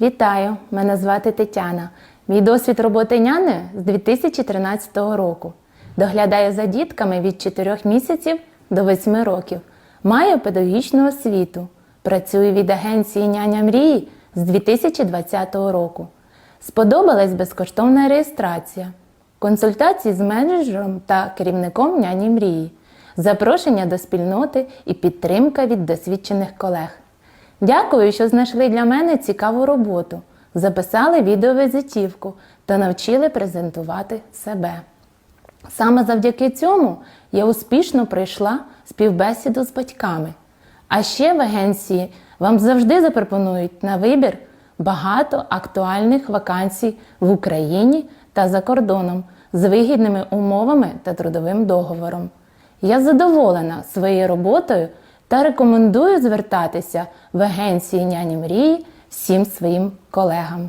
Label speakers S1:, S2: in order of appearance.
S1: Вітаю! Мене звати Тетяна. Мій досвід роботи няни з 2013 року. Доглядаю за дітками від 4 місяців до 8 років. Маю педагогічну освіту. Працюю від агенції Няня Мрії з 2020 року. Сподобалась безкоштовна реєстрація, консультації з менеджером та керівником няні мрії, запрошення до спільноти і підтримка від досвідчених колег. Дякую, що знайшли для мене цікаву роботу, записали відеовізитівку та навчили презентувати себе. Саме завдяки цьому я успішно пройшла співбесіду з батьками. А ще в агенції вам завжди запропонують на вибір багато актуальних вакансій в Україні та за кордоном з вигідними умовами та трудовим договором. Я задоволена своєю роботою та рекомендую звертатися в агенції няні мрії всім своїм колегам.